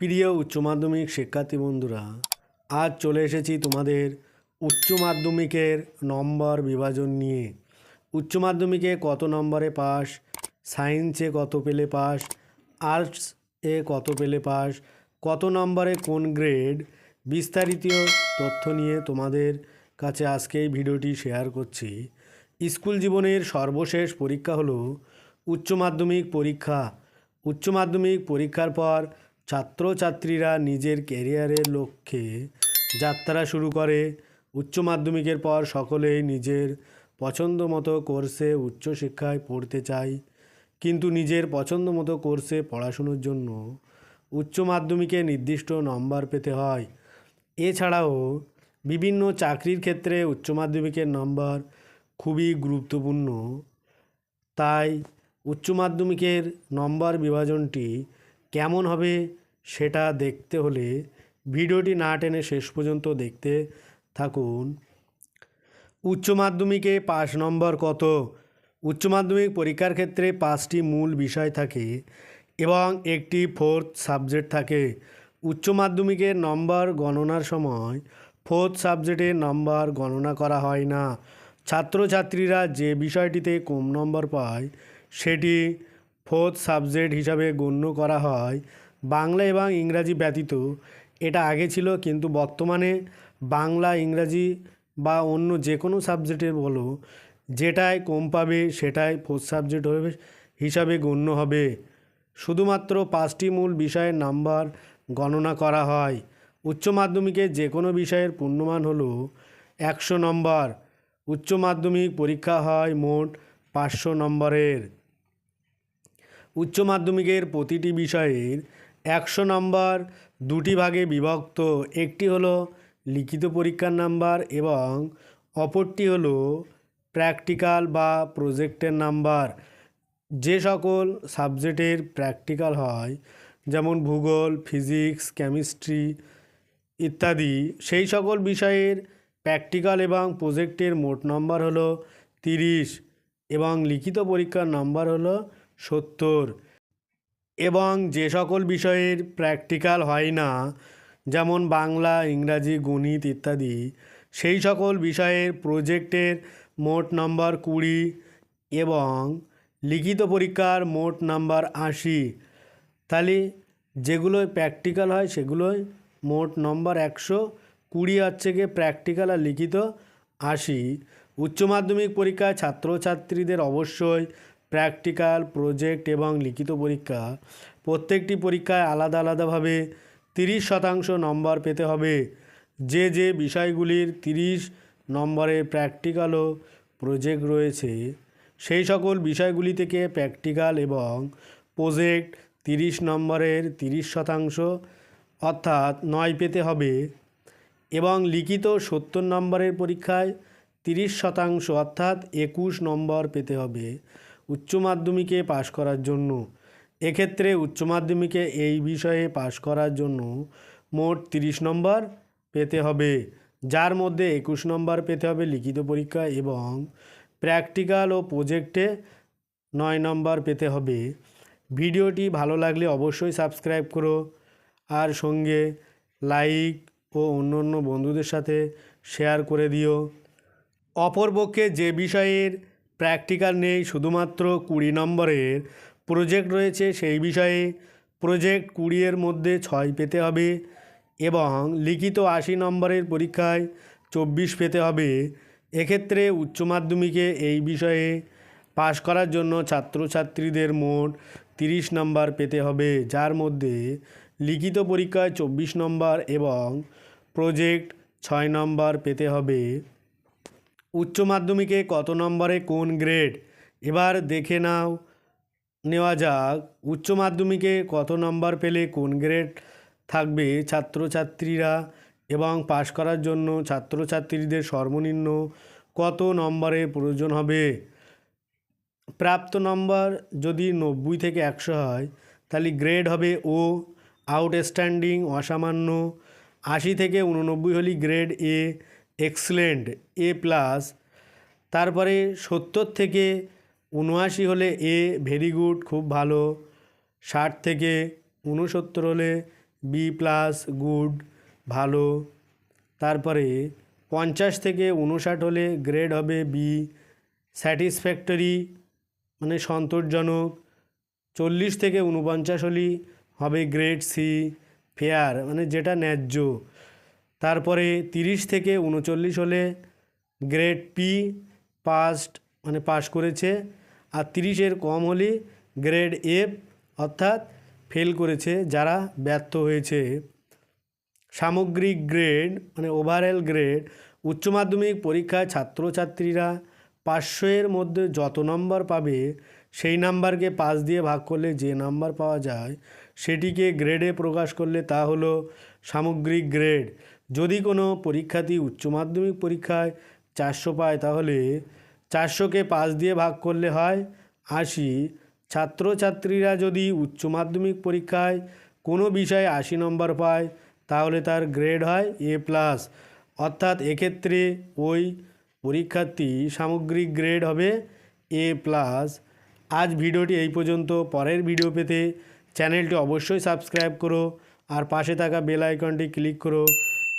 প্রিয় উচ্চ মাধ্যমিক শিক্ষার্থী বন্ধুরা, আজ চলে এসেছি তোমাদের উচ্চ মাধ্যমিকের নম্বর বিভাজন নিয়ে। উচ্চ মাধ্যমিকে কত নম্বরে পাস, সায়েন্সে কত পেলে পাস, আর্টস এ কত পেলে পাস, কত নম্বরে কোন গ্রেড, বিস্তারিত তথ্য নিয়ে তোমাদের কাছে আজকে এই ভিডিওটি শেয়ার করছি। স্কুল জীবনের সর্বশেষ পরীক্ষা হলো উচ্চ মাধ্যমিক পরীক্ষা। উচ্চ মাধ্যমিক পরীক্ষার পর ছাত্রছাত্রীরা নিজের ক্যারিয়ারের লক্ষ্যে যাত্রা শুরু করে। উচ্চ মাধ্যমিকের পর সকলেই নিজের পছন্দ মতো কোর্সে উচ্চশিক্ষায় পড়তে চায়। কিন্তু নিজের পছন্দ মতো কোর্সে পড়াশুনোর জন্য উচ্চ মাধ্যমিকে নির্দিষ্ট নম্বর পেতে হয়। এছাড়াও বিভিন্ন চাকরির ক্ষেত্রে উচ্চ মাধ্যমিকের নম্বর খুবই গুরুত্বপূর্ণ। তাই উচ্চ মাধ্যমিকের নম্বর বিভাজনটি কেমন হবে সেটা দেখতে হলে ভিডিওটি না টেনে শেষ পর্যন্ত দেখতে থাকুন। উচ্চ মাধ্যমিকে পাস নম্বর কত? উচ্চ মাধ্যমিক পরীক্ষার ক্ষেত্রে পাঁচটি মূল বিষয় থাকে এবং একটি ফোর্থ সাবজেক্ট থাকে। উচ্চ মাধ্যমিকের নম্বর গণনার সময় ফোর্থ সাবজেক্টের নম্বর গণনা করা হয় না। ছাত্রছাত্রীরা যে বিষয়টিতে কম নম্বর পায়, সেটি ফোর্থ সাবজেক্ট হিসাবে গণ্য করা হয় বাংলা এবং ইংরাজি ব্যতীত। এটা আগে ছিল, কিন্তু বর্তমানে বাংলা, ইংরাজি বা অন্য যে কোনো সাবজেক্টের বলো, যেটায় কম পাবে সেটাই ফোর্থ সাবজেক্ট হবে হিসাবে গণ্য হবে। শুধুমাত্র পাঁচটি মূল বিষয়ের নাম্বার গণনা করা হয়। উচ্চ মাধ্যমিকে যে কোনো বিষয়ের পূর্ণমান হলো একশো নম্বর। উচ্চ মাধ্যমিক পরীক্ষা হয় মোট পাঁচশো নম্বরের। উচ্চ মাধ্যমিকের প্রতিটি বিষয়ের একশো নম্বর, দুটি ভাগে বিভক্ত। একটি হলো লিখিত পরীক্ষার নাম্বার এবং অপরটি হলো প্র্যাকটিক্যাল বা প্রজেক্টের নাম্বার। যে সকল সাবজেক্টের প্র্যাকটিক্যাল হয়, যেমন ভূগোল, ফিজিক্স, কেমিস্ট্রি ইত্যাদি, সেই সকল বিষয়ের প্র্যাকটিক্যাল এবং প্রজেক্টের মোট নম্বর হলো তিরিশ এবং লিখিত পরীক্ষার নম্বর হলো সত্তর। এবং যে সকল বিষয়ের প্র্যাকটিক্যাল হয় না, যেমন বাংলা, ইংরাজি, গণিত ইত্যাদি, সেই সকল বিষয়ের প্রজেক্টের মোট নম্বর কুড়ি এবং লিখিত পরীক্ষার মোট নাম্বার আশি। তাহলে যেগুলোই প্র্যাকটিক্যাল হয়, সেগুলোই মোট নম্বর একশো, কুড়ি হচ্ছে গিয়ে প্র্যাকটিক্যাল আর লিখিত আশি। উচ্চ মাধ্যমিক পরীক্ষায় ছাত্রছাত্রীদের অবশ্যই প্র্যাকটিক্যাল প্রজেক্ট এবং লিখিত পরীক্ষা। প্রত্যেকটি পরীক্ষায় আলাদা আলাদাভাবে তিরিশ শতাংশ নম্বর পেতে হবে। যে যে বিষয়গুলির তিরিশ নম্বরের প্র্যাকটিক্যাল ও প্রজেক্ট রয়েছে, সেই সকল বিষয়গুলি থেকে প্র্যাকটিক্যাল এবং প্রজেক্ট তিরিশ নম্বরের তিরিশ শতাংশ অর্থাৎ নয় পেতে হবে এবং লিখিত সত্তর নম্বরের পরীক্ষায় তিরিশ শতাংশ অর্থাৎ একুশ নম্বর পেতে হবে। উচ্চ মাধ্যমিকে পাশ করার জন্য। এক্ষেত্রে উচ্চ মাধ্যমিকে এই বিষয়ে পাশ করার জন্য মোট তিরিশ নম্বর পেতে হবে, যার মধ্যে একুশ নম্বর পেতে হবে লিখিত পরীক্ষা এবং প্র্যাকটিক্যাল ও প্রজেক্টে নয় নম্বর পেতে হবে। ভিডিওটি ভালো লাগলে অবশ্যই সাবস্ক্রাইব করো, আর সঙ্গে লাইক ও অন্য অন্য বন্ধুদের সাথে শেয়ার করে দিও। অপরপক্ষে যে বিষয়ের প্র্যাকটিক্যাল নেই, শুধুমাত্র কুড়ি নম্বরের প্রজেক্ট রয়েছে, সেই বিষয়ে প্রজেক্ট কুড়িয়ের মধ্যে ছয় পেতে হবে এবং লিখিত আশি নম্বরের পরীক্ষায় চব্বিশ পেতে হবে। এক্ষেত্রে উচ্চ মাধ্যমিকে এই বিষয়ে পাশ করার জন্য ছাত্রছাত্রীদের মোট তিরিশ নম্বর পেতে হবে, যার মধ্যে লিখিত পরীক্ষায় চব্বিশ নম্বর এবং প্রজেক্ট ছয় নম্বর পেতে হবে। উচ্চ মাধ্যমিকে কত নম্বরে কোন গ্রেড? এবার দেখে নাও। নেওয়া যাক, উচ্চ মাধ্যমিকে কত নম্বর পেলে কোন গ্রেড থাকবে ছাত্রছাত্রীরা এবং পাশ করার জন্য ছাত্রছাত্রীদের সর্বনিম্ন কত নম্বরের প্রয়োজন হবে? প্রাপ্ত নম্বর যদি নব্বই থেকে একশো হয়, তাহলে গ্রেড হবে ও, আউটস্ট্যান্ডিং অসামান্য। আশি থেকে উননব্বই হলে grade A. Excellent A plus তারপরে সত্তর থেকে উনআশি হলে এ ভেরি গুড খুব ভালো। ষাট থেকে উনসত্তর হলে বি প্লাস গুড ভালো। তারপরে পঞ্চাশ থেকে উনষাট হলে গ্রেড হবে বি স্যাটিসফ্যাক্টরি মানে সন্তোষজনক। চল্লিশ থেকে উনপঞ্চাশ হলেই হবে গ্রেড সি ফেয়ার মানে যেটা ন্যায্য। তারপরে তিরিশ থেকে উনচল্লিশ হলে গ্রেড পি পাস্ট মানে পাস করেছে। আর তিরিশের কম হলে গ্রেড এফ, অর্থাৎ ফেল করেছে যারা ব্যর্থ হয়েছে। সামগ্রিক গ্রেড মানে ওভারঅল গ্রেড, উচ্চ মাধ্যমিক পরীক্ষায় ছাত্রছাত্রীরা পাঁচশো এর মধ্যে যত নম্বর পাবে, সেই নাম্বারকে পাঁচ দিয়ে ভাগ করলে যে নাম্বার পাওয়া যায়, সেটিকে গ্রেডে প্রকাশ করলে তা হলো সামগ্রিক গ্রেড। যদি কোনো পরীক্ষার্থী উচ্চ মাধ্যমিক পরীক্ষায় চারশো পায়, তাহলে চারশোকে পাঁচ দিয়ে ভাগ করলে হয় আশি। ছাত্রছাত্রীরা যদি উচ্চ মাধ্যমিক পরীক্ষায় কোনো বিষয়ে আশি নম্বর পায়, তাহলে তার গ্রেড হয় এ প্লাস। অর্থাৎ এক্ষেত্রে ওই পরীক্ষার্থী সামগ্রিক গ্রেড হবে এ প্লাস। আজ ভিডিওটি এই পর্যন্ত। পরের ভিডিও পেতে চ্যানেলটি অবশ্যই সাবস্ক্রাইব করো আর পাশে থাকা বেল আইকনটি ক্লিক করো।